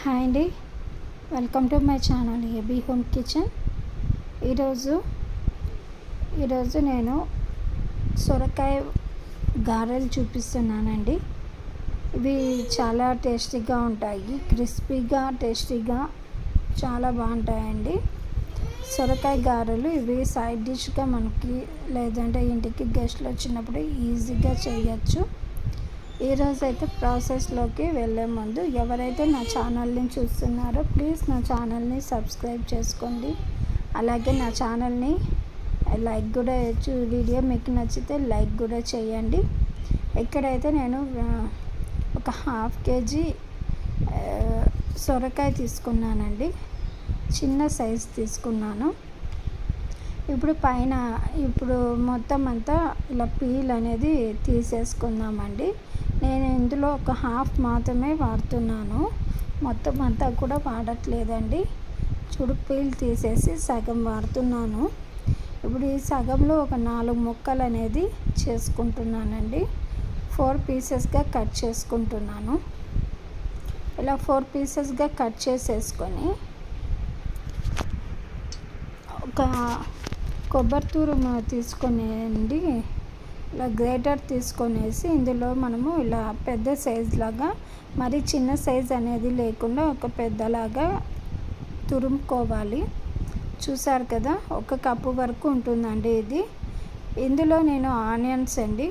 Hi అండి. Welcome to my channel AB home kitchen ఈరోజు ఈరోజు నేను సొరకాయ గారెలు చూపిస్తున్నానండి. ఇవి చాలా టేస్టీగా ఉంటాయి. క్రిస్పీగా టేస్టీగా చాలా బాగుంటాయండి. సొరకాయ గారెలు ఇవి సైడ్ డిష్గా మనకి లేదంటే ఇంటికి గెస్ట్లు వచ్చినప్పుడు ఈజీగా చేయొచ్చు. ఈరోజు అయితే ప్రాసెస్లోకి వెళ్ళే ముందు ఎవరైతే నా ఛానల్ని చూస్తున్నారో ప్లీజ్ నా ఛానల్ని సబ్స్క్రైబ్ చేసుకోండి. అలాగే నా ఛానల్ని లైక్ కూడా చూ వీడియో మీకు నచ్చితే లైక్ కూడా చేయండి. ఇక్కడైతే నేను ఒక హాఫ్ కేజీ సొరకాయ తీసుకున్నానండి. చిన్న సైజ్ తీసుకున్నాను. ఇప్పుడు పైన ఇప్పుడు మొత్తం అంతా ఇలా పీల్ అనేది తీసేసుకుందామండి. నేను ఇందులో ఒక హాఫ్ మాత్రమే వాడుతున్నాను. మొత్తం అంతా కూడా వాడట్లేదండి. చూడు పీల్ తీసేసి సగం వాడుతున్నాను. ఇప్పుడు ఈ సగంలో ఒక నాలుగు ముక్కలు అనేది చేసుకుంటున్నానండి. ఫోర్ పీసెస్గా కట్ చేసుకుంటున్నాను. ఇలా ఫోర్ పీసెస్గా కట్ చేసేసుకొని ఒక కొబ్బరి తూరు తీసుకునేయండి. ఇలా గ్రేటర్ తీసుకొనేసి ఇందులో మనము ఇలా పెద్ద సైజ్ లాగా మరి చిన్న సైజ్ అనేది లేకుండా ఒక పెద్దలాగా తురుముకోవాలి. చూసారు కదా ఒక కప్పు వరకు ఉంటుందండి ఇది. ఇందులో నేను ఆనియన్స్ అండి.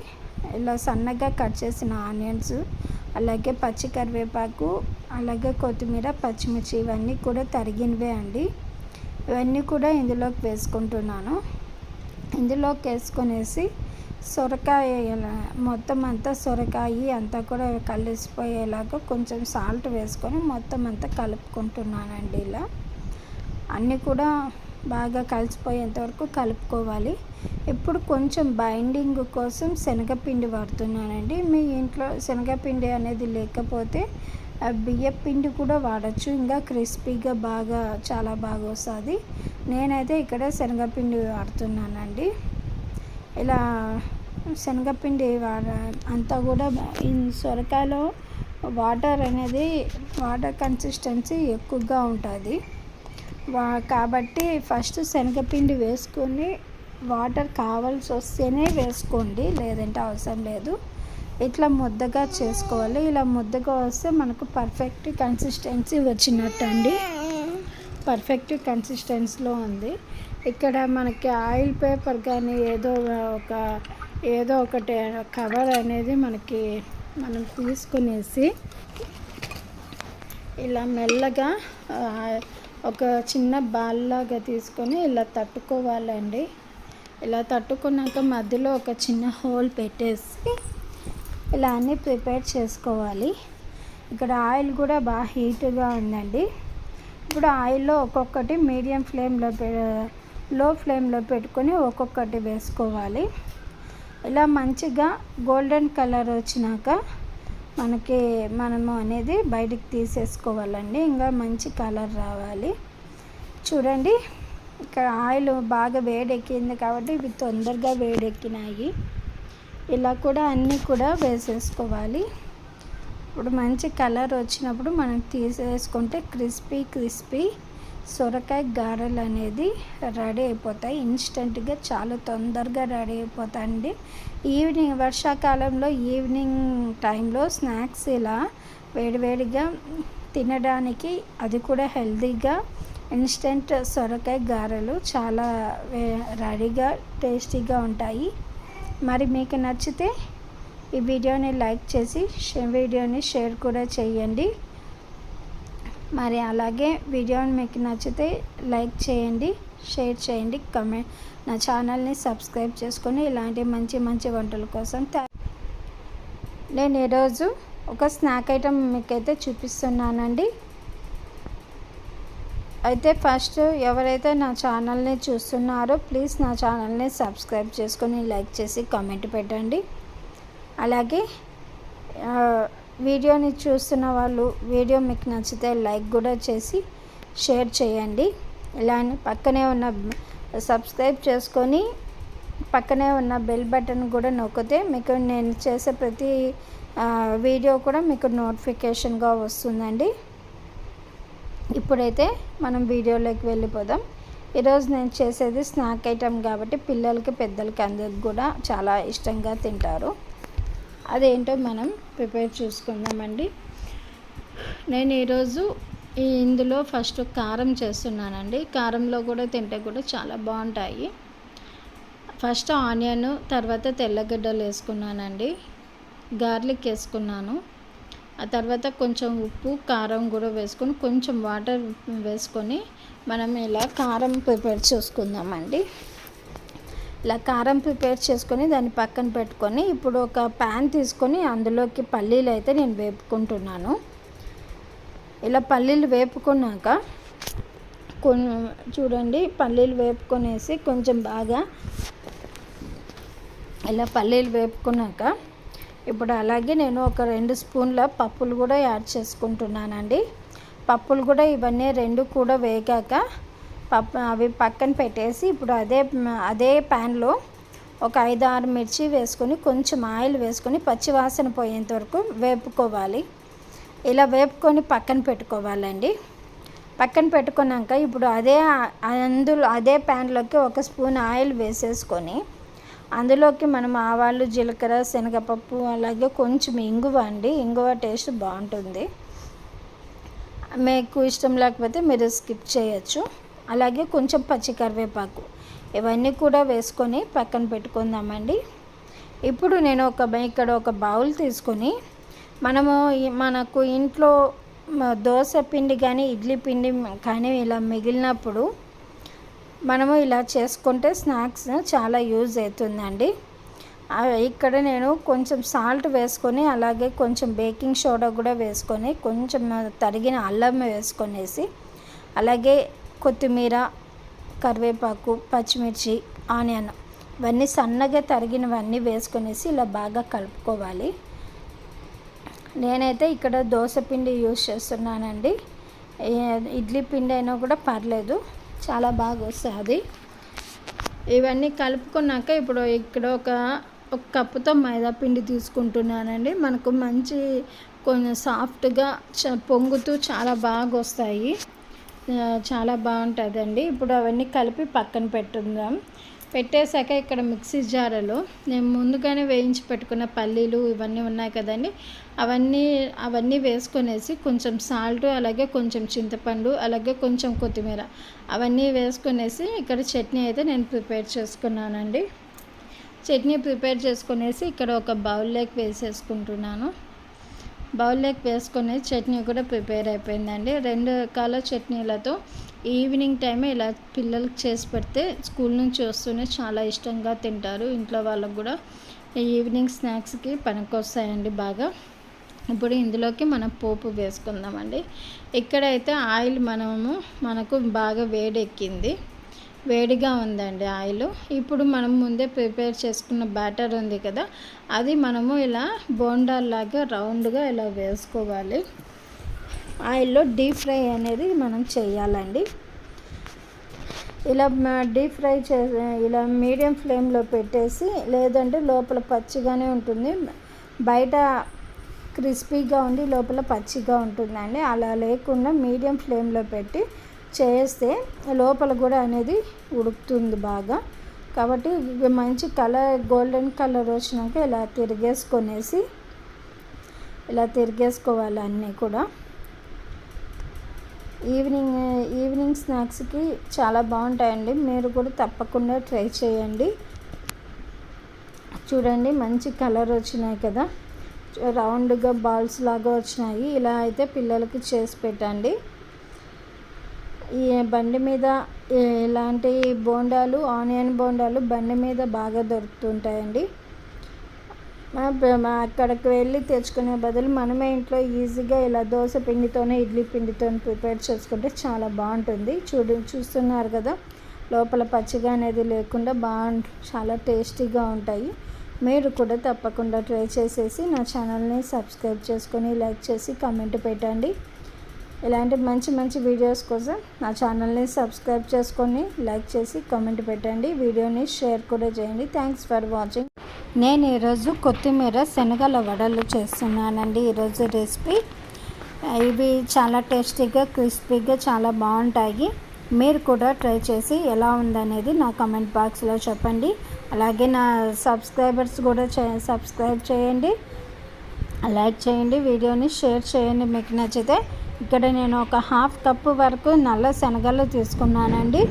ఇలా సన్నగా కట్ చేసిన ఆనియన్స్ అలాగే పచ్చి కరివేపాకు అలాగే కొత్తిమీర పచ్చిమిర్చి ఇవన్నీ కూడా తరిగినవే అండి. ఇవన్నీ కూడా ఇందులోకి వేసుకుంటున్నాను. ఇందులోకి వేసుకునేసి సొరకాయ మొత్తం అంతా సొరకాయ అంతా కూడా కలిసిపోయేలాగా కొంచెం సాల్ట్ వేసుకొని మొత్తం అంతా కలుపుకుంటున్నానండి ఇలా. అన్నీ కూడా బాగా కలిసిపోయేంత వరకు కలుపుకోవాలి. ఇప్పుడు కొంచెం బైండింగ్ కోసం శనగపిండి వాడుతున్నానండి. మీ ఇంట్లో శనగపిండి అనేది లేకపోతే బియ్య పిండి కూడా వాడచ్చు. ఇంకా క్రిస్పీగా బాగా చాలా బాగా వస్తుంది. నేనైతే ఇక్కడ శనగపిండి వాడుతున్నానండి. ఇలా శనగపిండి అంతా కూడా ఈ సొరకాయలో వాటర్ అనేది వాటర్ కన్సిస్టెన్సీ ఎక్కువగా ఉంటుంది. వా కాబట్టి ఫస్ట్ శనగపిండి వేసుకొని వాటర్ కావాల్సి వస్తేనే వేసుకోండి లేదంటే అవసరం లేదు. ఇట్లా ముద్దగా చేసుకోవాలి. ఇలా ముద్దగా వస్తే మనకు పర్ఫెక్ట్ కన్సిస్టెన్సీ వచ్చినట్టు అండి పర్ఫెక్ట్ కన్సిస్టెన్సీలో ఉంది. ఇక్కడ మనకి ఆయిల్ పేపర్ కానీ ఏదో ఒక ఏదో ఒకటి కవర్ అనేది మనకి మనం తీసుకునేసి ఇలా మెల్లగా ఒక చిన్న బాల్ లాగా తీసుకొని ఇలా తట్టుకోవాలండి. ఇలా తట్టుకున్నాక మధ్యలో ఒక చిన్న హోల్ పెట్టేసి ఇలా అన్నీ ప్రిపేర్ చేసుకోవాలి. ఇక్కడ ఆయిల్ కూడా బాగా హీట్గా ఉందండి. ఇప్పుడు ఆయిల్లో ఒక్కొక్కటి మీడియం ఫ్లేమ్లో లో ఫ్లేమ్లో పెట్టుకొని ఒక్కొక్కటి వేసుకోవాలి. ఇలా మంచిగా గోల్డెన్ కలర్ వచ్చినాక మనకి మనము అనేది బయటికి తీసేసుకోవాలండి. ఇంకా మంచి కలర్ రావాలి. చూడండి ఇక్కడ ఆయిల్ బాగా వేడెక్కింది కాబట్టి ఇవి తొందరగా వేడెక్కినాయి. ఇలా కూడా అన్నీ కూడా వేసేసుకోవాలి. ఇప్పుడు మంచి కలర్ వచ్చినప్పుడు మనం తీసేసుకుంటే క్రిస్పీ క్రిస్పీ సొరకాయ గారెలు అనేది రెడీ అయిపోతాయి. ఇన్స్టెంట్గా చాలా తొందరగా రెడీ అయిపోతాయండి. ఈవినింగ్ వర్షాకాలంలో ఈవినింగ్ టైంలో స్నాక్స్ ఇలా వేడివేడిగా తినడానికి అది కూడా హెల్తీగా ఇన్స్టెంట్ సొరకాయ గారెలు చాలా రెడీగా టేస్టీగా ఉంటాయి. మరి మీకు నచ్చితే ఈ వీడియోని లైక్ చేసి వీడియోని షేర్ కూడా చేయండి. మరి అలాగే వీడియోని మీకు నచ్చితే లైక్ చేయండి షేర్ చేయండి కమెంట్. నా ఛానల్ని సబ్స్క్రైబ్ చేసుకొని ఇలాంటి మంచి మంచి వంటల కోసం నేను ఈరోజు ఒక స్నాక్ ఐటమ్ మీకైతే చూపిస్తున్నానండి. అయితే ఫస్ట్ ఎవరైతే నా ఛానల్ని చూస్తున్నారో ప్లీజ్ నా ఛానల్ని సబ్స్క్రైబ్ చేసుకొని లైక్ చేసి కామెంట్ పెట్టండి. అలాగే వీడియోని చూస్తున్న వాళ్ళు వీడియో మీకు నచ్చితే లైక్ కూడా చేసి షేర్ చేయండి. ఇలా పక్కనే ఉన్న సబ్స్క్రైబ్ చేసుకొని పక్కనే ఉన్న బెల్ బటన్ కూడా నొక్కితే మీకు నేను చేసే ప్రతి వీడియో కూడా మీకు నోటిఫికేషన్గా వస్తుందండి. ఇప్పుడైతే మనం వీడియోలోకి వెళ్ళిపోదాం. ఈరోజు నేను చేసేది స్నాక్ ఐటెం కాబట్టి పిల్లలకి పెద్దలకి అందరికి కూడా చాలా ఇష్టంగా తింటారు. అదేంటో మనం ప్రిపేర్ చూసుకుందామండి. నేను ఈరోజు ఈ ఇందులో ఫస్ట్ కారం చేస్తున్నానండి. కారంలో కూడా తింటే కూడా చాలా బాగుంటాయి. ఫస్ట్ ఆనియన్ తర్వాత తెల్లగడ్డలు వేసుకున్నానండి. గార్లిక్ వేసుకున్నాను. ఆ తర్వాత కొంచెం ఉప్పు కారం కూడా వేసుకొని కొంచెం వాటర్ వేసుకొని మనం ఇలా కారం ప్రిపేర్ చేసుకుందామండి. ఇలా కారం ప్రిపేర్ చేసుకొని దాన్ని పక్కన పెట్టుకొని ఇప్పుడు ఒక ప్యాన్ తీసుకొని అందులోకి పల్లీలు అయితే నేను వేపుకుంటున్నాను. ఇలా పల్లీలు వేపుకున్నాక కొన్ని చూడండి పల్లీలు వేపుకొనేసి కొంచెం బాగా ఇలా పల్లీలు వేపుకున్నాక ఇప్పుడు అలాగే నేను ఒక రెండు స్పూన్ల పప్పులు కూడా యాడ్ చేసుకుంటున్నానండి. పప్పులు కూడా ఇవన్నీ రెండు కూడా వేగాక పప్ప అవి పక్కన పెట్టేసి ఇప్పుడు అదే అదే ప్యాన్లో ఒక ఐదు ఆరు మిర్చి వేసుకొని కొంచెం ఆయిల్ వేసుకొని పచ్చివాసన పోయేంత వరకు వేపుకోవాలి. ఇలా వేపుకొని పక్కన పెట్టుకోవాలండి. పక్కన పెట్టుకున్నాక ఇప్పుడు అదే అందులో అదే ప్యాన్లోకి ఒక స్పూన్ ఆయిల్ వేసేసుకొని అందులోకి మనం ఆవాలు జీలకర్ర శనగపప్పు అలాగే కొంచెం ఇంగువ అండి. ఇంగువ టేస్ట్ బాగుంటుంది. మీకు ఇష్టం లేకపోతే మీరు స్కిప్ చేయొచ్చు. అలాగే కొంచెం పచ్చి కరివేపాకు. ఇవన్నీ కూడా వేసుకొని పక్కన పెట్టుకుందామండి. ఇప్పుడు నేను ఒక ఇక్కడ ఒక బౌల్ తీసుకొని మనము మనకు ఇంట్లో దోశ పిండి కానీ ఇడ్లీ పిండి కానీ ఇలా మిగిలినప్పుడు మనము ఇలా చేసుకుంటే స్నాక్స్ చాలా యూజ్ అవుతుందండి. ఇక్కడ నేను కొంచెం సాల్ట్ వేసుకొని అలాగే కొంచెం బేకింగ్ సోడా కూడా వేసుకొని కొంచెం తరిగిన అల్లం వేసుకొనేసి అలాగే కొత్తిమీర కరివేపాకు పచ్చిమిర్చి ఆనియన్ ఇవన్నీ సన్నగా తరిగినవన్నీ వేసుకునేసి ఇలా బాగా కలుపుకోవాలి. నేనైతే ఇక్కడ దోశ పిండి యూజ్ చేస్తున్నానండి. ఇడ్లీ పిండి అయినా కూడా పర్లేదు. చాలా బాగా వస్తుంది ఇవన్నీ కలుపుకున్నాక ఇప్పుడు ఇక్కడ ఒక ఒక కప్పుతో మైదా పిండి తీసుకుంటున్నానండి. మనకు మంచి కొంచెం సాఫ్ట్గా పొంగుతూ చాలా బాగా వస్తాయి. చాలా బాగుంటుందండి. ఇప్పుడు అవన్నీ కలిపి పక్కన పెట్టుకుందాం. పెట్టేశాక ఇక్కడ మిక్సీ జారలో నేను ముందుగానే వేయించి పెట్టుకున్న పల్లీలు ఇవన్నీ ఉన్నాయి కదండి. అవన్నీ అవన్నీ వేసుకొనేసి కొంచెం సాల్ట్ అలాగే కొంచెం చింతపండు అలాగే కొంచెం కొత్తిమీర అవన్నీ వేసుకొనేసి ఇక్కడ చట్నీ అయితే నేను ప్రిపేర్ చేసుకున్నానండి. చట్నీ ప్రిపేర్ చేసుకునేసి ఇక్కడ ఒక బౌల్లోకి వేసేసుకుంటున్నాను. బౌల్లోకి వేసుకునే చట్నీ కూడా ప్రిపేర్ అయిపోయిందండి. రెండు రకాల చట్నీలతో ఈవినింగ్ టైమే ఇలా పిల్లలకి చేసి పెడితే స్కూల్ నుంచి వస్తూనే చాలా ఇష్టంగా తింటారు. ఇంట్లో వాళ్ళకు కూడా ఈవినింగ్ స్నాక్స్కి పనికొస్తాయండి బాగా. ఇప్పుడు ఇందులోకి మనం పోపు వేసుకుందామండి. ఇక్కడైతే ఆయిల్ మనము మనకు బాగా వేడెక్కింది. వేడిగా ఉందండి ఆయిల్. ఇప్పుడు మనం ముందే ప్రిపేర్ చేసుకున్న బ్యాటర్ ఉంది కదా అది మనము ఇలా బోండాల్లాగా రౌండ్గా ఇలా వేసుకోవాలి. ఆయిల్లో డీప్ ఫ్రై అనేది మనం చేయాలండి. ఇలా డీప్ ఫ్రై చే ఇలా మీడియం ఫ్లేమ్లో పెట్టేసి లేదంటే లోపల పచ్చిగానే ఉంటుంది. బయట క్రిస్పీగా ఉండి లోపల పచ్చిగా ఉంటుందండి. అలా లేకుండా మీడియం ఫ్లేమ్లో పెట్టి చేస్తే లోపల కూడా అనేది ఉడుకుతుంది బాగా. కాబట్టి మంచి కలర్ గోల్డెన్ కలర్ వచ్చినాక ఇలా తిరిగేసుకొనేసి ఇలా తిరిగేసుకోవాలి అన్నీ కూడా. ఈవినింగ్ ఈవినింగ్ స్నాక్స్కి చాలా బాగుంటాయండి. మీరు కూడా తప్పకుండా ట్రై చేయండి. చూడండి మంచి కలర్ వచ్చినాయి కదా. రౌండ్గా బాల్స్ లాగా వచ్చినాయి. ఇలా అయితే పిల్లలకి చేసి పెట్టండి. ఈ బండి మీద ఇలాంటి బోండాలు ఆనియన్ బోండాలు బండి మీద బాగా దొరుకుతుంటాయండి. అక్కడికి వెళ్ళి తెచ్చుకునే బదులు మనమే ఇంట్లో ఈజీగా ఇలా దోశ పిండితోనే ఇడ్లీ పిండితో ప్రిపేర్ చేసుకుంటే చాలా బాగుంటుంది. చూడు చూస్తున్నారు కదా లోపల పచ్చిగా అనేది లేకుండా బాగు చాలా టేస్టీగా ఉంటాయి. మీరు కూడా తప్పకుండా ట్రై చేసేసి నా ఛానల్ని సబ్స్క్రైబ్ చేసుకొని లైక్ చేసి కమెంట్ పెట్టండి. ఇలాంటి మంచి మంచి వీడియోస్ కోసం నా ఛానల్ని సబ్స్క్రైబ్ చేసుకొని లైక్ చేసి కామెంట్ పెట్టండి. వీడియోని షేర్ కూడా చేయండి. థ్యాంక్స్ ఫర్ వాచింగ్ నేను ఈరోజు కొత్తిమీర శనగల వడలు చేస్తున్నానండి. ఈరోజు రెసిపీ. ఇవి చాలా టేస్టీగా క్రిస్పీగా చాలా బాగుంటాయి. మీరు కూడా ట్రై చేసి ఎలా ఉందనేది నా కమెంట్ బాక్స్లో చెప్పండి. అలాగే నా సబ్స్క్రైబర్స్ కూడా సబ్స్క్రైబ్ చేయండి. లైక్ చేయండి. వీడియోని షేర్ చేయండి. మీకు నచ్చితే ఇక్కడ నేను ఒక హాఫ్ కప్ వరకు నల్ల శనగలు తీసుకున్నానండి.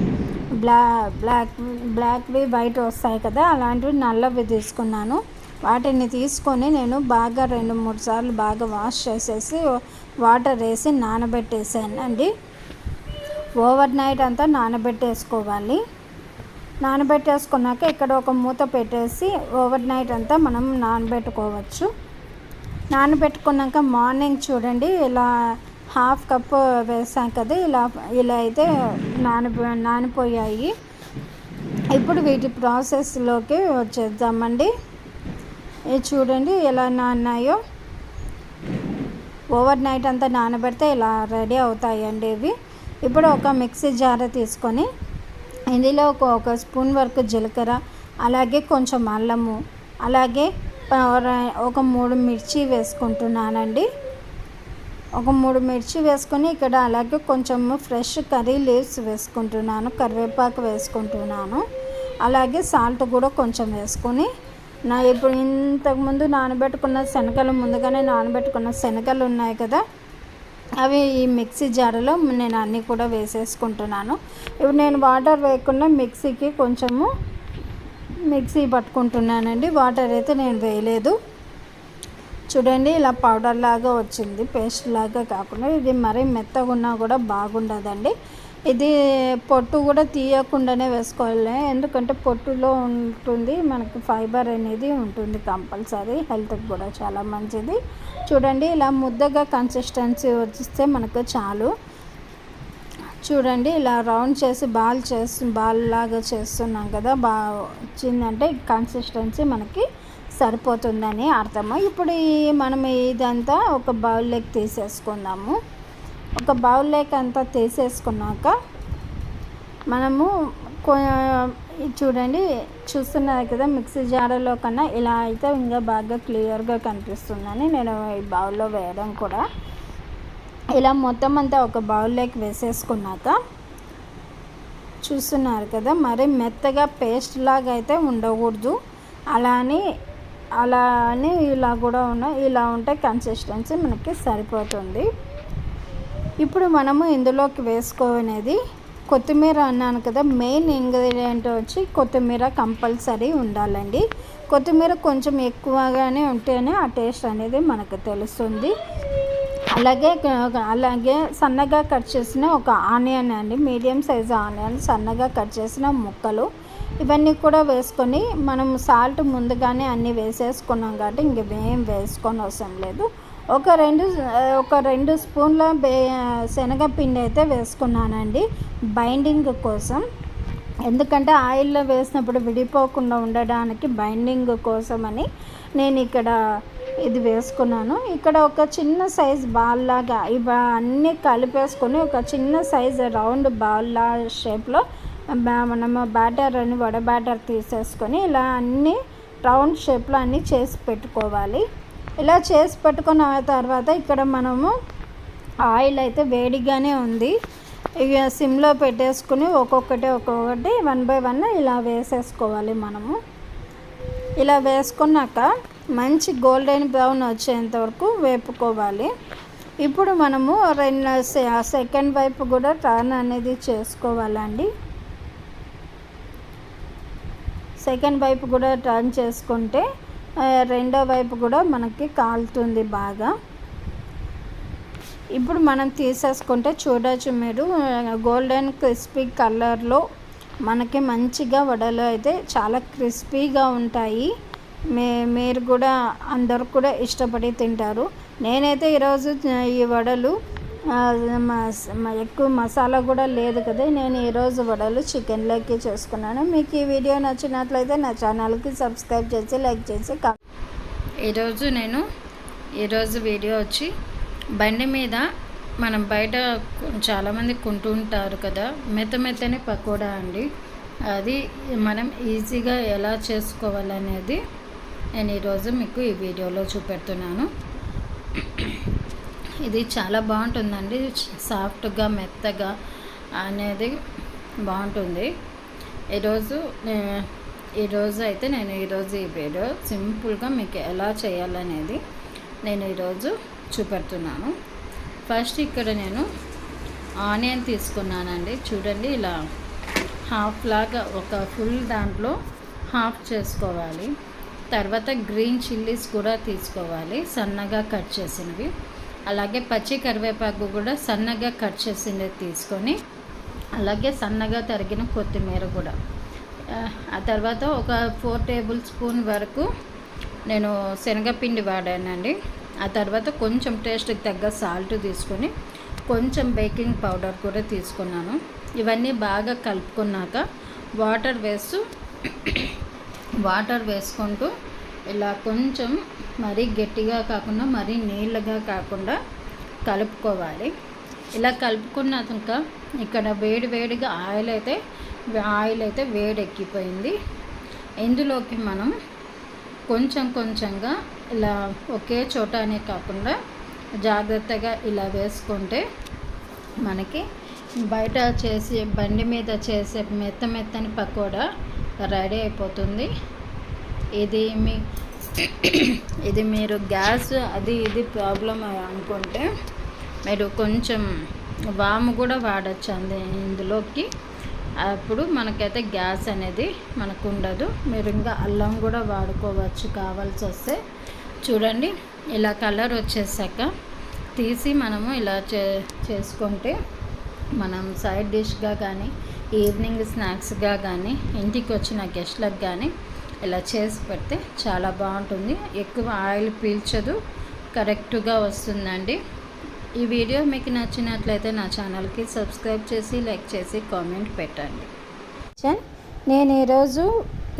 బ్లా బ్లాక్ బ్లాక్వి వైట్ వస్తాయి కదా అలాంటివి నల్లవి తీసుకున్నాను. వాటిని తీసుకొని నేను బాగా రెండు మూడు సార్లు బాగా వాష్ చేసేసి వాటర్ వేసి నానబెట్టేసాను అండి ఓవర్ నైట్ అంతా నానబెట్టేసుకోవాలి. నానబెట్టేసుకున్నాక ఇక్కడ ఒక మూత పెట్టేసి ఓవర్ నైట్ అంతా మనం నానబెట్టుకోవచ్చు. నానబెట్టుకున్నాక మార్నింగ్ చూడండి ఇలా హాఫ్ కప్ వేసాం కదా ఇలా ఇలా అయితే నాని నానిపోయాయి. ఇప్పుడు వీటి ప్రాసెస్లోకి వచ్చేద్దామండి. ఇది చూడండి ఎలా నాన్నాయో. ఓవర్ నైట్ అంతా నానబెడితే ఇలా రెడీ అవుతాయండి ఇవి. ఇప్పుడు ఒక మిక్సీ జార తీసుకొని ఇందులో ఒక ఒక స్పూన్ వరకు జీలకర్ర అలాగే కొంచెం అల్లము అలాగే ఒక మూడు మిర్చి వేసుకుంటున్నానండి. ఒక మూడు మిర్చి వేసుకొని ఇక్కడ అలాగే కొంచెం ఫ్రెష్ కర్రీ లీవ్స్ వేసుకుంటున్నాను కరివేపాకు వేసుకుంటున్నాను. అలాగే సాల్ట్ కూడా కొంచెం వేసుకొని నా ఇప్పుడు ఇంతకుముందు నానబెట్టుకున్న శనగలు ముందుగానే నానబెట్టుకున్న శనగలు ఉన్నాయి కదా అవి ఈ మిక్సీ జారలో నేను అన్నీ కూడా వేసేసుకుంటున్నాను. ఇప్పుడు నేను వాటర్ వేయకుండా మిక్సీకి కొంచెము మిక్సీ పట్టుకుంటున్నానండి వాటర్ అయితే నేను వేయలేదు. చూడండి ఇలా పౌడర్ లాగా వచ్చింది పేస్ట్ లాగా కాకుండా ఇది మరీ మెత్తగా ఉన్నా కూడా బాగుండదండి. ఇది పొట్టు కూడా తీయకుండానే వేసుకోవాలి ఎందుకంటే పొట్టులో ఉంటుంది మనకి ఫైబర్ అనేది ఉంటుంది కంపల్సరీ హెల్త్కి కూడా చాలా మంచిది. చూడండి ఇలా ముద్దగా కన్సిస్టెన్సీ వచ్చిస్తే మనకు చాలు. చూడండి ఇలా రౌండ్ చేసి బాల్ చేసి బాల్ లాగా చేస్తున్నాం కదా బాగా వచ్చిందంటే కన్సిస్టెన్సీ మనకి సరిపోతుందని అర్థము? ఇప్పుడు ఈ మనం ఇదంతా ఒక బౌల్లోకి తీసేసుకుందాము. ఒక బౌల్లోకి అంతా తీసేసుకున్నాక మనము చూడండి చూస్తున్నారు కదా మిక్సీ జారలో కన్నా ఇలా అయితే ఇంకా బాగా క్లియర్గా కనిపిస్తుందని నేను ఈ బౌల్లో వేయడం కూడా. ఇలా మొత్తం అంతా ఒక బౌల్లోకి వేసేసుకున్నాక చూస్తున్నారు కదా మరి మెత్తగా పేస్ట్ లాగా అయితే ఉండకూడదు. అలా అని అలా అని ఇలా కూడా ఉన్న ఇలా ఉంటే కన్సిస్టెన్సీ మనకి సరిపోతుంది. ఇప్పుడు మనము ఇందులోకి వేసుకోనేది కొత్తిమీర అన్నాను కదా మెయిన్ ఇంగ్రీడియంట్ వచ్చి కొత్తిమీర కంపల్సరీ ఉండాలండి. కొత్తిమీర కొంచెం ఎక్కువగానే ఉంటేనే ఆ టేస్ట్ అనేది మనకు తెలుస్తుంది. అలాగే అలాగే సన్నగా కట్ చేసిన ఒక ఆనియన్ అండి మీడియం సైజ్ ఆనియన్ సన్నగా కట్ చేసిన ముక్కలు. ఇవన్నీ కూడా వేసుకొని మనం సాల్ట్ ముందుగానే అన్నీ వేసేసుకున్నాం కాబట్టి ఇంకేం వేసుకొని అవసరం లేదు. ఒక రెండు ఒక రెండు స్పూన్ల బే శనగపిండి అయితే వేసుకున్నానండి బైండింగ్ కోసం. ఎందుకంటే ఆయిల్లో వేసినప్పుడు విడిపోకుండా ఉండడానికి బైండింగ్ కోసమని నేను ఇక్కడ ఇది వేసుకున్నాను. ఇక్కడ ఒక చిన్న సైజ్ బాల్ లాగా ఇవి అన్నీ కలిపేసుకొని ఒక చిన్న సైజ్ రౌండ్ బాల్ లా షేప్లో మనము బ్యాటర్ అని వడ బ్యాటర్ తీసేసుకొని ఇలా అన్నీ రౌండ్ షేప్లో అన్నీ చేసి పెట్టుకోవాలి. ఇలా చేసి పెట్టుకున్న తర్వాత ఇక్కడ మనము ఆయిల్ అయితే వేడిగానే ఉంది. ఇక సిమ్లో పెట్టేసుకుని ఒక్కొక్కటి ఒక్కొక్కటి వన్ బై వన్ ఇలా వేసేసుకోవాలి మనము. ఇలా వేసుకున్నాక మంచి గోల్డెన్ బ్రౌన్ వచ్చేంత వరకు వేపుకోవాలి. ఇప్పుడు మనము రెండు సెకండ్ వైపు కూడా టర్న్ అనేది చేసుకోవాలండి. సెకండ్ వైపు కూడా టర్న్ చేసుకుంటే రెండో వైపు కూడా మనకి కాలుతుంది బాగా. ఇప్పుడు మనం తీసేసుకుంటే చూడవచ్చు మీరు గోల్డెన్ క్రిస్పీ కలర్లో మనకి మంచిగా వడలు అయితే చాలా క్రిస్పీగా ఉంటాయి. మే మీరు కూడా అందరు కూడా ఇష్టపడి తింటారు. నేనైతే ఈరోజు ఈ వడలు ఎక్కువ మసాలా కూడా లేదు కదా. నేను ఈరోజు వడలు చికెన్ చికెన్లోకి చేసుకున్నాను. మీకు ఈ వీడియో నచ్చినట్లయితే నా ఛానల్కి సబ్స్క్రైబ్ చేసి లైక్ చేసి ఈరోజు నేను ఈరోజు వీడియో వచ్చి బండి మీద మనం బయట చాలామంది కొంటూ ఉంటారు కదా. మెత్త మెత్తని పకోడా అండి. అది మనం ఈజీగా ఎలా చేసుకోవాలనేది నేను ఈరోజు మీకు ఈ వీడియోలో చూపెడుతున్నాను. ఇది చాలా బాగుంటుందండి. సాఫ్ట్గా మెత్తగా అనేది బాగుంటుంది. ఈరోజు ఈరోజు అయితే నేను ఈరోజు ఈ వీడియో సింపుల్గా మీకు ఎలా చేయాలనేది నేను ఈరోజు చూపెడుతున్నాను. ఫస్ట్ ఇక్కడ నేను ఆనియన్ తీసుకున్నానండి. చూడండి ఇలా హాఫ్ లాగా ఒక ఫుల్ దాంట్లో హాఫ్ చేసుకోవాలి. తర్వాత గ్రీన్ చిల్లీస్ కూడా తీసుకోవాలి. సన్నగా కట్ చేసినవి. అలాగే పచ్చి కరివేపాకు కూడా సన్నగా కట్ చేసినవి తీసుకొని అలాగే సన్నగా తరిగిన కొత్తిమీర కూడా. ఆ, ఆ తర్వాత ఒక ఫోర్ టేబుల్ స్పూన్ వరకు నేను శనగపిండి వాడానండి. ఆ తర్వాత కొంచెం టేస్ట్కి తగ్గ సాల్ట్ తీసుకొని కొంచెం బేకింగ్ పౌడర్ కూడా తీసుకున్నాను. ఇవన్నీ బాగా కలుపుకున్నాక వాటర్ వేస్తూ వాటర్ వేసుకుంటూ ఇలా కొంచెం మరీ గట్టిగా కాకుండా మరీ నీళ్ళగా కాకుండా కలుపుకోవాలి. ఇలా కలుపుకున్నాక ఇక్కడ వేడి వేడిగా ఆయిల్ అయితే ఆయిల్ అయితే వేడెక్కిపోయింది. ఇందులోకి మనం కొంచెం కొంచెంగా ఇలా ఒకే చోట అనే కాకుండా జాగ్రత్తగా ఇలా వేసుకుంటే మనకి బయట చేసే బండి మీద చేసే మెత్త మెత్తని పకోడా రెడీ అయిపోతుంది. ఇది మీ ఇది మీరు గ్యాస్ అది ఇది ప్రాబ్లం అనుకుంటే మీరు కొంచెం వాము కూడా వాడచ్చు అంది ఇందులోకి. అప్పుడు మనకైతే గ్యాస్ అనేది మనకు ఉండదు మీరు ఇంకా అల్లం కూడా వాడుకోవచ్చు కావాల్సి వస్తే. చూడండి ఇలా కలర్ వచ్చేసాక తీసి మనము ఇలా చే చేసుకుంటే మనం సైడ్ డిష్గా కానీ ఈవినింగ్ స్నాక్స్గా కానీ ఇంటికి వచ్చిన గెస్ట్లకు కానీ ఇలా చేసి పెడితే చాలా బాగుంటుంది. ఎక్కువ ఆయిల్ పీల్చదు. కరెక్ట్గా వస్తుందండి. ఈ వీడియో మీకు నచ్చినట్లయితే నా ఛానల్కి సబ్స్క్రైబ్ చేసి లైక్ చేసి కామెంట్ పెట్టండి. చన్ నేను ఈరోజు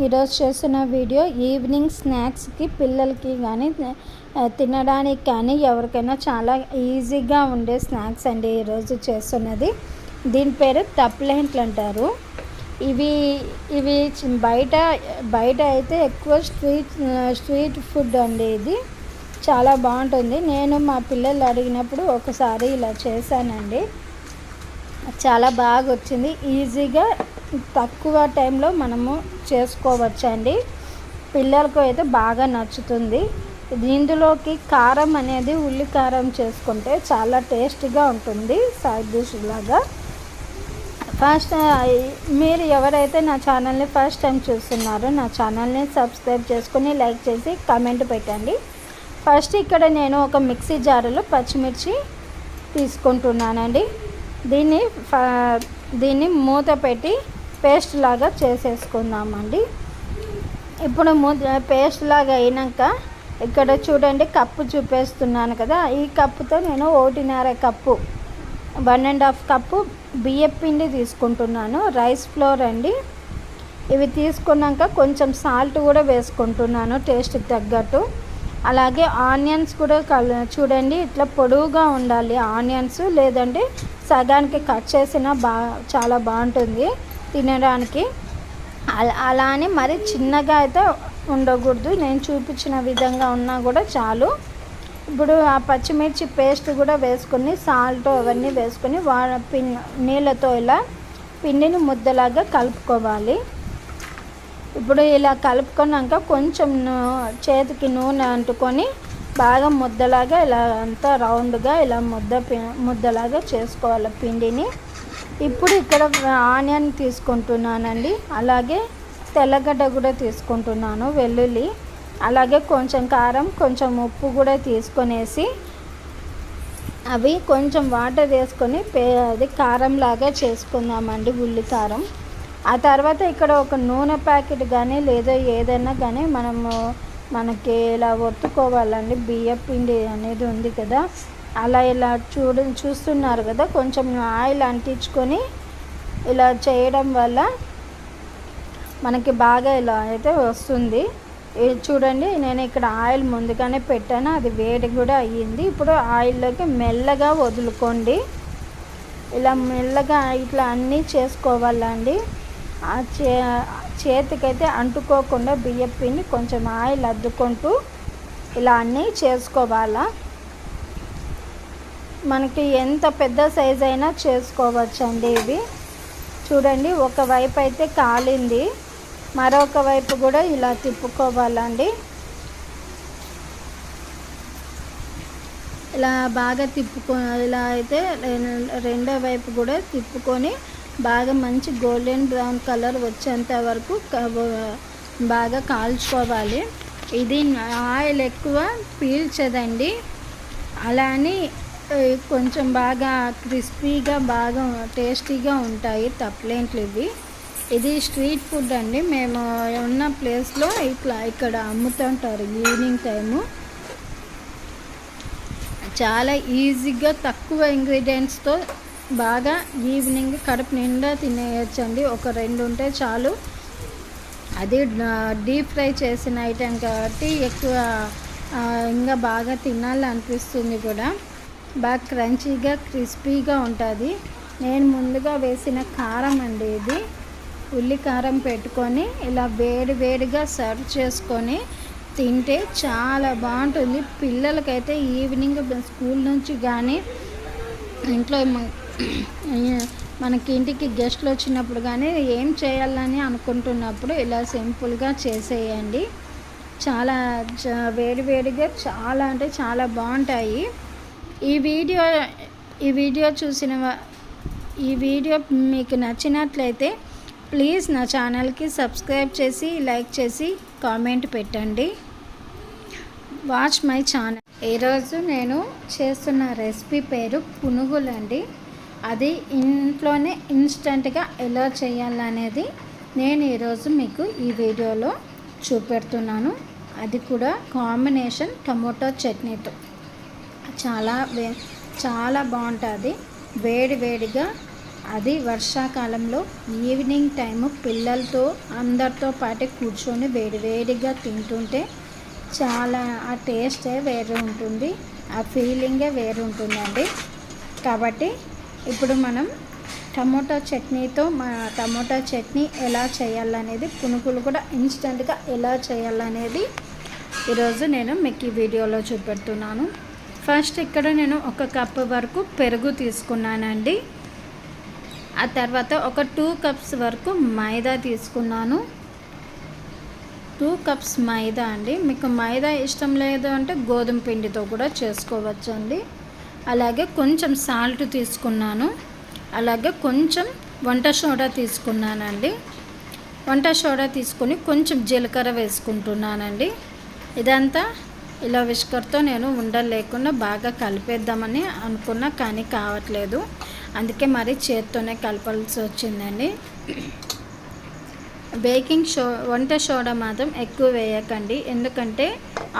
ఈరోజు చేస్తున్న వీడియో ఈవినింగ్ స్నాక్స్కి పిల్లలకి కానీ తినడానికి కానీ ఎవరికైనా చాలా ఈజీగా ఉండే స్నాక్స్ అండి ఈరోజు చేస్తున్నది. దీని పేరు తప్లెంట్లు అంటారు ఇవి ఇవి బయట బయట అయితే ఎక్కువ స్ట్రీట్ స్ట్రీట్ ఫుడ్ అండి ఇది. చాలా బాగుంటుంది. నేను మా పిల్లలు అడిగినప్పుడు ఒకసారి ఇలా చేశానండి. చాలా బాగా వచ్చింది ఈజీగా తక్కువ టైంలో మనము చేసుకోవచ్చండి. పిల్లలకు అయితే బాగా నచ్చుతుంది. ఇందులోకి కారం అనేది ఉల్లి కారం చేసుకుంటే చాలా టేస్టీగా ఉంటుంది సైడ్ డిష్ లాగా. ఫస్ట్ మీరు ఎవరైతే నా ఛానల్ని ఫస్ట్ టైం చూస్తున్నారో నా ఛానల్ని సబ్స్క్రైబ్ చేసుకుని లైక్ చేసి కామెంట్ పెట్టండి. ఫస్ట్ ఇక్కడ నేను ఒక మిక్సీ జారులో పచ్చిమిర్చి తీసుకుంటున్నానండి. దీన్ని ఫ- దీన్ని మూత పెట్టి పేస్ట్ లాగా చేసేసుకుందామండి. ఇప్పుడు మూత పేస్ట్ లాగా అయినాక ఇక్కడ చూడండి కప్పు చూపేస్తున్నాను కదా. ఈ కప్పుతో నేను ఒకటిన్నర cup one and half cup బియ్యం పిండి తీసుకుంటున్నాను రైస్ ఫ్లోర్ అండి. ఇవి తీసుకున్నాక కొంచెం సాల్ట్ కూడా వేసుకుంటున్నాను టేస్ట్కి తగ్గట్టు. అలాగే ఆనియన్స్ కూడా కల చూడండి ఇట్లా పొడవుగా ఉండాలి ఆనియన్స్ లేదంటే సగానికి కట్ చేసినా బా చాలా బాగుంటుంది తినడానికి. అలా అలా అని మరి చిన్నగా అయితే ఉండకూడదు నేను చూపించిన విధంగా ఉన్నా కూడా చాలు. ఇప్పుడు ఆ పచ్చిమిర్చి పేస్ట్ కూడా వేసుకొని సాల్ట్ అవన్నీ వేసుకొని వా పిన్ నీళ్ళతో ఇలా పిండిని ముద్దలాగా కలుపుకోవాలి. ఇప్పుడు ఇలా కలుపుకున్నాక కొంచెం నూ- చేతికి నూనె అంటుకొని బాగా ముద్దలాగా ఇలా అంతా రౌండ్గా ఇలా ముద్ద పి- ముద్దలాగా చేసుకోవాలి పిండిని. ఇప్పుడు ఇక్కడ ఆనియన్ తీసుకుంటున్నానండి. అలాగే తెల్లగడ్డ కూడా తీసుకుంటున్నాను వెల్లుల్లి. అలాగే కొంచెం కారం కొంచెం ఉప్పు కూడా తీసుకొనేసి అవి కొంచెం వాటర్ వేసుకొని పే అది కారంలాగా చేసుకుందామండి ఉల్లి కారం. ఆ తర్వాత ఇక్కడ ఒక నూనె ప్యాకెట్ కానీ లేదా ఏదైనా కానీ మనము మనకి ఇలా ఒత్తుకోవాలండి. బియ్య పిండి అనేది ఉంది కదా. అలా ఇలా చూడ చూస్తున్నారు కదా. కొంచెం ఆయిల్ అంటించుకొని ఇలా చేయడం వల్ల మనకి బాగా ఇలా అయితే వస్తుంది. చూడండి నేను ఇక్కడ ఆయిల్ ముందుగానే పెట్టాను అది వేడి కూడా అయ్యింది. ఇప్పుడు ఆయిల్లోకి మెల్లగా వదులుకోండి. ఇలా మెల్లగా ఇట్లా అన్నీ చేసుకోవాలండి. ఆ చే చేతికైతే అంటుకోకుండా బియ్యం కొంచెం ఆయిల్ అద్దుకుంటూ ఇలా అన్నీ చేసుకోవాలా. మనకి ఎంత పెద్ద సైజ్ అయినా చేసుకోవచ్చండి ఇవి. చూడండి ఒక వైపు అయితే కాలింది. మరొక వైపు కూడా ఇలా తిప్పుకోవాలండి. ఇలా బాగా తిప్పుకో ఇలా అయితే రెండో వైపు కూడా తిప్పుకొని బాగా మంచి గోల్డెన్ బ్రౌన్ కలర్ వచ్చేంత వరకు బాగా కాల్చుకోవాలి. ఇది ఆయిల్ ఎక్కువ పీల్చదండి. అలా అని కొంచెం బాగా క్రిస్పీగా బాగా టేస్టీగా ఉంటాయి తప్పలేంట్లు ఇవి ఇది స్ట్రీట్ ఫుడ్ అండి. మేము ఉన్న ప్లేస్లో ఇట్లా ఇక్కడ అమ్ముతుంటారు ఈవినింగ్ టైము. చాలా ఈజీగా తక్కువ ఇంగ్రీడియంట్స్తో బాగా ఈవినింగ్ కడుపు నిండా తినేయచ్చండి. ఒక రెండు ఉంటే చాలు. అది డీప్ ఫ్రై చేసిన ఐటెం కాబట్టి ఎక్కువ ఇంకా బాగా తినాలనిపిస్తుంది కూడా. బాగా క్రంచీగా క్రిస్పీగా ఉంటుంది. నేను ముందుగా వేసిన కారం అండి ఇది. ఉల్లి కారం పెట్టుకొని ఇలా వేడి వేడిగా సర్వ్ చేసుకొని తింటే చాలా బాగుంటుంది. పిల్లలకైతే ఈవినింగ్ స్కూల్ నుంచి కానీ ఇంట్లో మనకి ఇంటికి గెస్ట్లు వచ్చినప్పుడు కానీ ఏం చేయాలని అనుకుంటున్నప్పుడు ఇలా సింపుల్గా చేసేయండి. చాలా చ- వేడివేడిగా చాలా అంటే చాలా బాగుంటాయి. ఈ వీడియో ఈ వీడియో చూసిన ఈ వీడియో మీకు నచ్చినట్లయితే ప్లీజ్ నా ఛానల్కి సబ్స్క్రైబ్ చేసి లైక్ చేసి కామెంట్ పెట్టండి. Watch my channel. ఈరోజు నేను చేస్తున్న రెసిపీ పేరు పునుగులండి అది ఇంట్లోనే ఇన్స్టెంట్గా ఎలా చేయాలనేది నేను ఈరోజు మీకు ఈ వీడియోలో చూపెడుతున్నాను. అది కూడా కాంబినేషన్ టమోటో చట్నీతో. చాలా వే చాలా బాగుంటుంది. వేడి వేడిగా అది వర్షాకాలంలో ఈవినింగ్ టైము పిల్లలతో అందరితో పాటు కూర్చొని వేడివేడిగా తింటుంటే చాలా ఆ టేస్టే వేరే ఉంటుంది ఆ ఫీలింగే వేరు ఉంటుందండి. కాబట్టి ఇప్పుడు మనం టమోటా చట్నీతో మా టమోటా చట్నీ ఎలా చేయాలనేది పునుకులు కూడా ఇన్స్టెంట్గా ఎలా చేయాలనేది ఈరోజు నేను మీకు ఈ వీడియోలో చూపెడుతున్నాను. ఫస్ట్ ఇక్కడ నేను ఒక కప్పు వరకు పెరుగు తీసుకున్నానండి. ఆ తర్వాత ఒక టూ కప్స్ వరకు మైదా తీసుకున్నాను. టూ కప్స్ మైదా అండి. మీకు మైదా ఇష్టం లేదు అంటే గోధుమ పిండితో కూడా చేసుకోవచ్చు అండి అలాగే కొంచెం సాల్ట్ తీసుకున్నాను. అలాగే కొంచెం వంట సోడా తీసుకున్నానండి. వంట సోడా తీసుకొని కొంచెం జీలకర్ర వేసుకుంటున్నానండి. ఇదంతా ఇలా విస్కర్తో నేను ఉండలేకుండా బాగా కలిపేద్దామని అనుకున్నా కానీ కావట్లేదు. అందుకే మరి చేత్తోనే కలపాల్సి వచ్చిందండి. బేకింగ్ షో వంట సోడా మాత్రం ఎక్కువ వేయకండి. ఎందుకంటే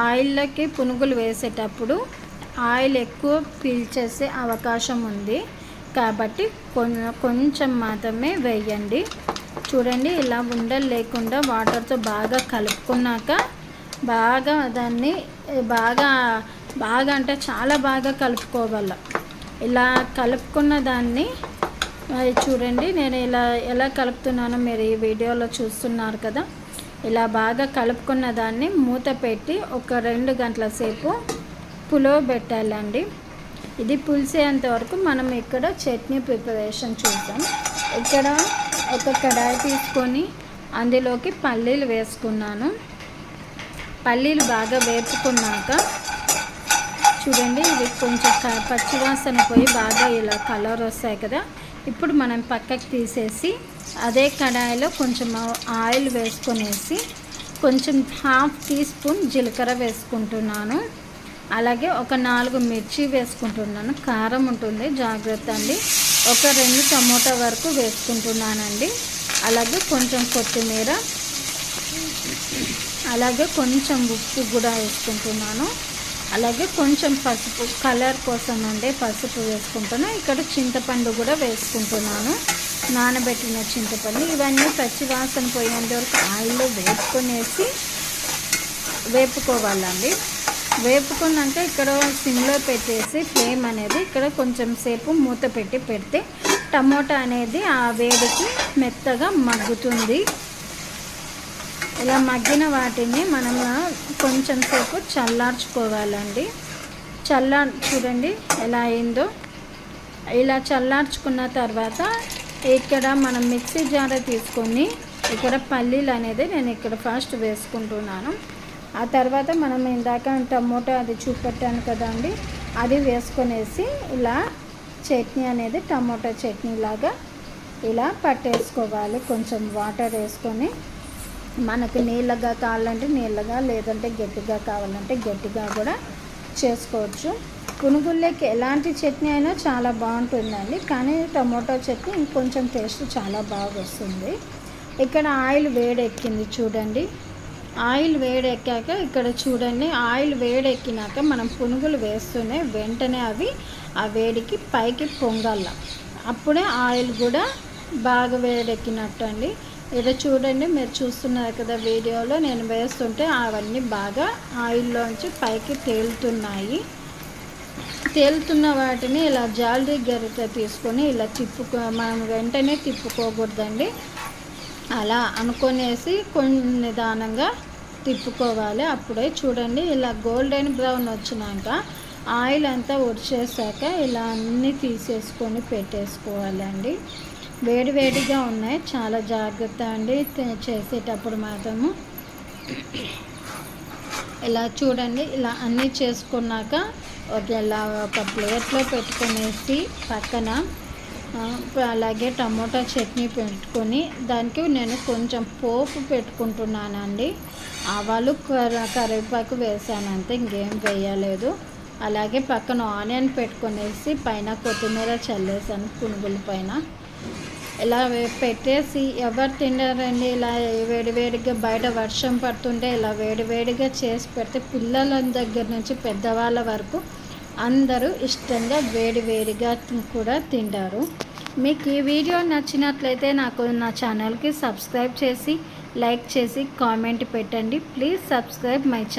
ఆయిల్లోకి పునుగులు వేసేటప్పుడు ఆయిల్ ఎక్కువ పీల్చేసే అవకాశం ఉంది. కాబట్టి కొంచెం మాత్రమే వేయండి. చూడండి ఇలా ఉండలు లేకుండా వాటర్తో బాగా కలుపుకున్నాక బాగా దాన్ని బాగా బాగా అంటే చాలా బాగా కలుపుకోవాలి ఇలా కలుపుకున్న దాన్ని చూడండి నేను ఇలా ఎలా కలుపుతున్నానో మీరు ఈ వీడియోలో చూస్తున్నారు కదా. ఇలా బాగా కలుపుకున్న దాన్ని మూత పెట్టి ఒక రెండు గంటల సేపు పులువ పెట్టాలండి. ఇది పులిసేంత వరకు మనం ఇక్కడ చట్నీ ప్రిపరేషన్ చూద్దాం. ఇక్కడ ఒక కడాయి తీసుకొని అందులోకి పల్లీలు వేసుకున్నాను. పల్లీలు బాగా వేపుకున్నాక చూడండి ఇది కొంచెం క- పచ్చివాసన పోయి బాగా ఇలా కలర్ వస్తాయి కదా. ఇప్పుడు మనం పక్కకి తీసేసి అదే కడాయిలో కొంచెం ఆయిల్ వేసుకొనేసి కొంచెం హాఫ్ టీ స్పూన్ జీలకర్ర వేసుకుంటున్నాను. అలాగే ఒక నాలుగు మిర్చి వేసుకుంటున్నాను. కారం ఉంటుంది జాగ్రత్త అండి. ఒక రెండు టమోటా వరకు వేసుకుంటున్నానండి. అలాగే కొంచెం కొత్తిమీర అలాగే కొంచెం ఉప్పు కూడా వేసుకుంటున్నాను. అలాగే కొంచెం పసుపు కలర్ కోసం అండి పసుపు వేసుకుంటున్నాను ఇక్కడ చింతపండు కూడా వేసుకుంటున్నాను. నానబెట్టిన చింతపండు. ఇవన్నీ పచ్చి వాసన పోయేంత వరకు ఆయిల్లో వేసుకునేసి వేపుకోవాలండి. వేపుకున్నాక ఇక్కడ సిమ్లో పెట్టేసి ఫ్లేమ్ అనేది ఇక్కడ కొంచెం సేపు మూత పెట్టి పెడితే టమోటా అనేది ఆ వేడికి మెత్తగా మగ్గుతుంది. ఇలా మగ్గిన వాటిని మనం కొంచెం సేపు చల్లార్చుకోవాలండి. చల్లార్ చూడండి ఎలా అయిందో. ఇలా చల్లార్చుకున్న తర్వాత ఇక్కడ మనం మిక్సీ జార తీసుకొని ఇక్కడ పల్లీలు అనేది నేను ఇక్కడ ఫస్ట్ వేసుకుంటున్నాను. ఆ తర్వాత మనం ఇందాక టమోటా అది చూపెట్టాను కదండి అది వేసుకొనేసి ఇలా చట్నీ అనేది టమోటా చట్నీ లాగా ఇలా పట్టేసుకోవాలి. కొంచెం వాటర్ వేసుకొని మనకు నీళ్ళగా కావాలంటే నీళ్ళగా లేదంటే గట్టిగా కావాలంటే గట్టిగా కూడా చేసుకోవచ్చు. పునుగుల్లోకి ఎలాంటి చట్నీ అయినా చాలా బాగుంటుందండి. కానీ టమోటా చట్నీ ఇంకొంచెం టేస్ట్ చాలా బాగా వస్తుంది. ఇక్కడ ఆయిల్ వేడెక్కింది చూడండి. ఆయిల్ వేడెక్కాక ఇక్కడ చూడండి. ఆయిల్ వేడెక్కినాక మనం పునుగులు వేస్తూనే వెంటనే అవి ఆ వేడికి పైకి పొంగల్ల అప్పుడే ఆయిల్ కూడా బాగా వేడెక్కినట్టు అండి ఇలా చూడండి మీరు చూస్తున్నారు కదా వీడియోలో నేను వేస్తుంటే అవన్నీ బాగా ఆయిల్లోంచి పైకి తేలుతున్నాయి. తేలుతున్న వాటిని ఇలా జాలరీ గరిట తీసుకొని ఇలా తిప్పుకో మనం వెంటనే తిప్పుకోకూడదండి. అలా అనుకునేసి కొన్ని నిదానంగా తిప్పుకోవాలి. అప్పుడే చూడండి ఇలా గోల్డెన్ బ్రౌన్ వచ్చినాక ఆయిల్ అంతా ఉడిచేసాక ఇలా అన్నీ తీసేసుకొని పెట్టేసుకోవాలండి. వేడి వేడిగా ఉన్నాయి. చాలా జాగ్రత్త అండి. చేసేటప్పుడు మాత్రము. ఇలా చూడండి. ఇలా అన్నీ చేసుకున్నాక ఒక ఇలా ఒక ప్లేట్లో పెట్టుకునేసి పక్కన అలాగే టమోటా చట్నీ పెట్టుకొని దానికి నేను కొంచెం పోపు పెట్టుకుంటున్నానండి. ఆవాలు కర కరివేపాకు వేసాను అంతే ఇంకేం వేయలేదు. అలాగే పక్కన ఆనియన్ పెట్టుకునేసి పైన కొత్తిమీర చల్లేసాను పునుగుల పైన. ఇలా పెట్టేసి ఎవరు తినారండి ఇలా వేడివేడిగా బయట వర్షం పడుతుంటే ఇలా వేడివేడిగా చేసి పెడితే పిల్లల దగ్గర నుంచి పెద్దవాళ్ళ వరకు అందరూ ఇష్టంగా వేడివేడిగా కూడా తింటారు. మీకు ఈ వీడియో నచ్చినట్లయితే నాకు నా ఛానల్కి సబ్స్క్రైబ్ చేసి లైక్ చేసి కామెంట్ పెట్టండి. Please subscribe my channel